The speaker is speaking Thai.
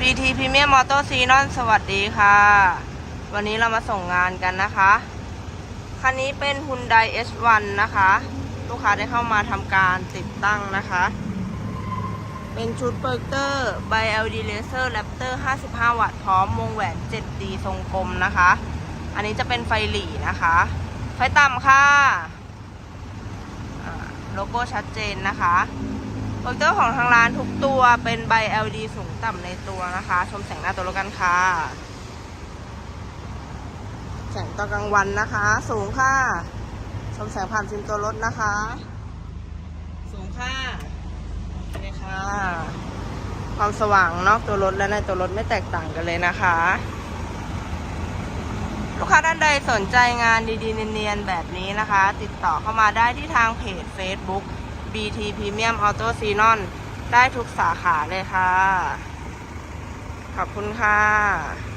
BT Premium Moto c e n o n สวัสดีค่ะ วันนี้เรามาส่งงานกันนะคะ คันนี้เป็น Hyundai H1 นะคะ ลูกค้าได้เข้ามาทำการติดตั้งนะคะ เป็นชุดเปิร์เตอร์ by LD Laser Raptor 55 วัตต์พร้อมวงแหวน 7D ทรงกลมนะคะ อันนี้จะเป็นไฟหลีนะคะ ไฟต่ำค่ะ โลโก้ชัดเจนนะคะ โปรเจคเตอร์ของทางร้านทุกตัวเป็นใบ LED สูงต่ำในตัวนะคะ ชมแสงหน้าตัวรถกันค่ะ แสงตอนกลางวันนะคะ สูงค่ะ ชมแสงผ่านฟิล์มตัวรถนะคะ สูงค่ะเค่ะ ความสว่างนอกตัวรถและในตัวรถไม่แตกต่างกันเลยนะคะ ลูกค้าท่านใดสนใจงานดีๆเนียนๆแบบนี้นะคะ ติดต่อเข้ามาได้ที่ทางเพจ Facebook BT Premium Auto s e n o n ได้ทุกสาขาเลยค่ะ ขอบคุณค่ะ